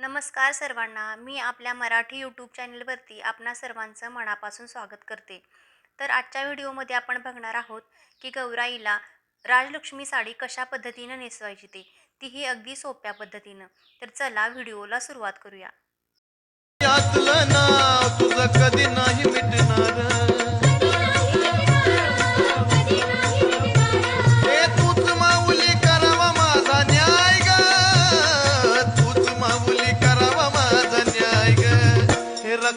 नमस्कार सर्वांना. मी आपल्या मराठी यूट्यूब चॅनलवरती आपणा सर्वांचं मनापासून स्वागत करते. तर आजच्या व्हिडिओमध्ये आपण बघणार आहोत की गौराईला राजलक्ष्मी साडी कशा पद्धतीनं नेसवायची ते. तीही अगदी सोप्या पद्धतीनं. तर चला व्हिडिओला सुरुवात करूया. कधी नाही मिटणार.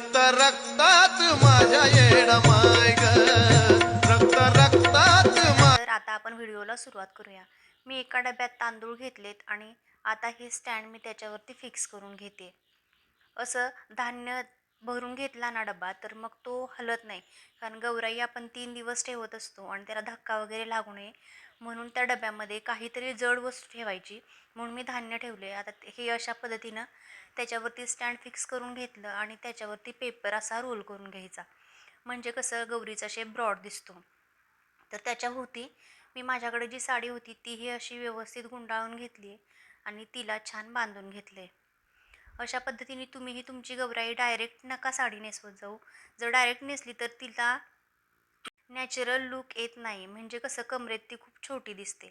रक्त रक्तात माझ्या येडा माय ग रक्त रक्तात मा तर आता आपण व्हिडिओला सुरुवात करूया. मी एका डब्यात तांदूळ घेतलेत आणि आता हे स्टँड मी त्याच्यावरती फिक्स करून घेते. असं धान्य भरून घेतला ना डबा तर मग तो हलत नाही. कारण गौराई आपण तीन दिवस ठेवत असतो आणि त्याला धक्का वगैरे लागू नये. म्हणून त्या डब्यामध्ये काहीतरी जड वस्तू ठेवायची. म्हणून मी धान्य ठेवले. आता हे अशा पद्धतीनं त्याच्यावरती स्टँड फिक्स करून घेतलं आणि त्याच्यावरती पेपर असा रोल करून घ्यायचा. म्हणजे कसं गौरीचा शेप ब्रॉड दिसतो. तर त्याच्याभोवती मी माझ्याकडे जी साडी होती तीही अशी व्यवस्थित गुंडाळून घेतली आणि तिला छान बांधून घेतले. अशा पद्धतीने तुम्हीही तुमची गौराई डायरेक्ट नका साडी नेसवत जाऊ. जर डायरेक्ट नेसली तर तिला नॅचरल लुक येत नाही. म्हणजे कसं कमरेत ती खूप छोटी दिसते.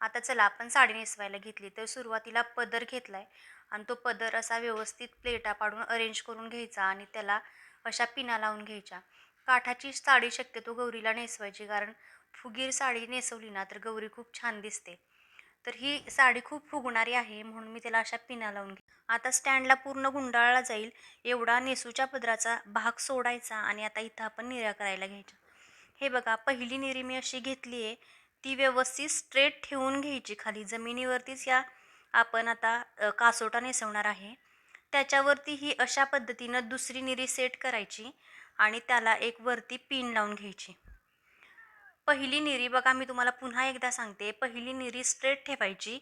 आता चला आपण साडी नेसवायला घेतली तर सुरुवातीला पदर घेतला आहे आणि तो पदर असा व्यवस्थित प्लेटा पाडून अरेंज करून घ्यायचा आणि त्याला अशा पिना लावून घ्यायच्या. काठाची साडी शक्यतो गौरीला नेसवायची कारण फुगीर साडी नेसवली ना तर गौरी खूप छान दिसते. तर ही साडी खूप फुगणारी आहे म्हणून मी त्याला अशा पिना लावून घे आता स्टँडला पूर्ण गुंडाळला जाईल. एवढा नेसूच्या पदराचा भाग सोडायचा आणि आता इथं आपण निऱ्या करायला घ्यायच्या. हे बघा पहिली निरी मी अशी घेतली आहे ती व्यवस्थित स्ट्रेट ठेवून घ्यायची खाली. जमिनीवरतीच या आपण आता कासोटा नेसवणार आहे. त्याच्यावरती ही अशा पद्धतीनं दुसरी निरी सेट करायची आणि त्याला एक वरती पिन लावून घ्यायची. पहिली निरी बघा मी तुम्हाला पुन्हा एकदा सांगते. पहिली निरी स्ट्रेट ठेवायची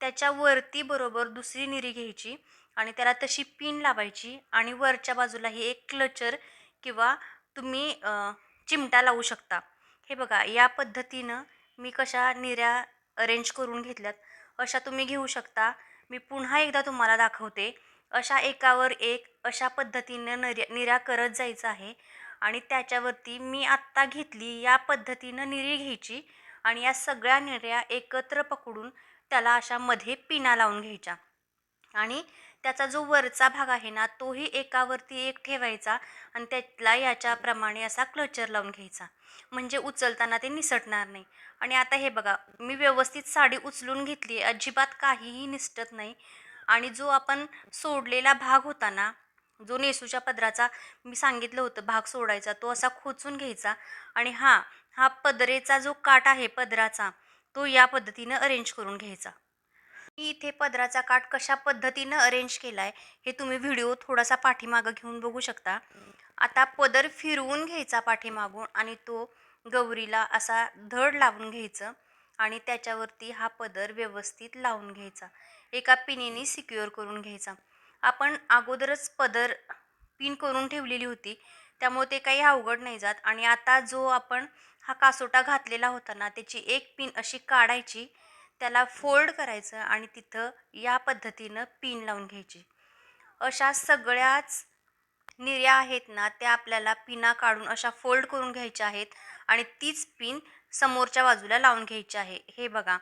त्याच्यावरती बरोबर दुसरी निरी घ्यायची आणि त्याला तशी पिन लावायची आणि वरच्या बाजूला ही एक क्लचर किंवा तुम्ही चिमटा लावू शकता. हे बघा या पद्धतीनं मी कशा निऱ्या अरेंज करून घेतल्यात अशा तुम्ही घेऊ शकता. मी पुन्हा एकदा तुम्हाला दाखवते अशा एकावर एक अशा पद्धतीनं निर्या निऱ्या करत जायचं आहे आणि त्याच्यावरती मी आत्ता घेतली या पद्धतीनं निरी घ्यायची आणि या सगळ्या निऱ्या एकत्र पकडून त्याला अशा मध्ये पिना लावून घ्यायच्या. आणि त्याचा जो वरचा भाग आहे ना तोही एकावरती एक ठेवायचा आणि त्याला याच्याप्रमाणे असा क्लचर लावून घ्यायचा. म्हणजे उचलताना ते निसटणार नाही. आणि आता हे बघा मी व्यवस्थित साडी उचलून घेतली अजिबात काहीही निसटत नाही. आणि जो आपण सोडलेला भाग होता ना जो नेसूच्या पदराचा मी सांगितलं होतं भाग सोडायचा तो असा खोचून घ्यायचा. आणि हा हा पदरेचा जो काट आहे पदराचा तो या पद्धतीनं अरेंज करून घ्यायचा. मी इथे पदराचा काठ कशा पद्धतीनं अरेंज केला आहे हे तुम्ही व्हिडिओ थोडासा पाठीमागं घेऊन बघू शकता. आता पदर फिरवून घ्यायचा पाठीमागून आणि तो गौरीला असा धड लावून घ्यायचं आणि त्याच्यावरती हा पदर व्यवस्थित लावून घ्यायचा. एका पिनीने सिक्युअर करून घ्यायचा. आपण अगोदरच पदर पिन करून ठेवलेली होती त्यामुळे ते काही अवघड नाही जात. आणि आता जो आपण हा कासोटा घातलेला होता ना त्याची एक पिन अशी काढायची त्याला फोल्ड करायचं आणि तिथं या पद्धतीनं पिन लावून घ्यायची. अशा सगळ्याच निर्या आहेत ना त्या आपल्याला पिना काढून अशा फोल्ड करून घ्यायच्या आहेत आणि तीच पिन समोरच्या बाजूला लावून घ्यायची आहे. हे बघा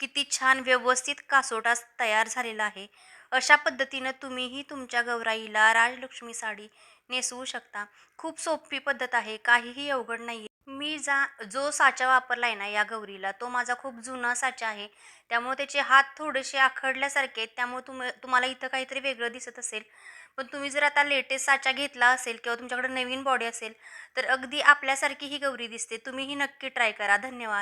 किती छान व्यवस्थित कासोटा तयार झालेला आहे. अशा पद्धतीनं तुम्हीही तुमच्या गौराईला राजलक्ष्मी साडी नेसवू शकता. खूप सोपी पद्धत आहे काहीही अवघड नाही मी जा जो साचा वापरला आहे ना या गौरीला तो माझा खूप जुना साचा आहे. त्यामुळे त्याचे हात थोडेसे आखडल्यासारखे आहेत. त्यामुळे तुम तुम्हाला इथं काहीतरी वेगळं दिसत असेल. पण तुम्ही जर आता लेटेस्ट साचा घेतला असेल किंवा तुमच्याकडे नवीन बॉडी असेल तर अगदी आपल्यासारखी ही गौरी दिसते. तुम्ही ही नक्की ट्राय करा. धन्यवाद.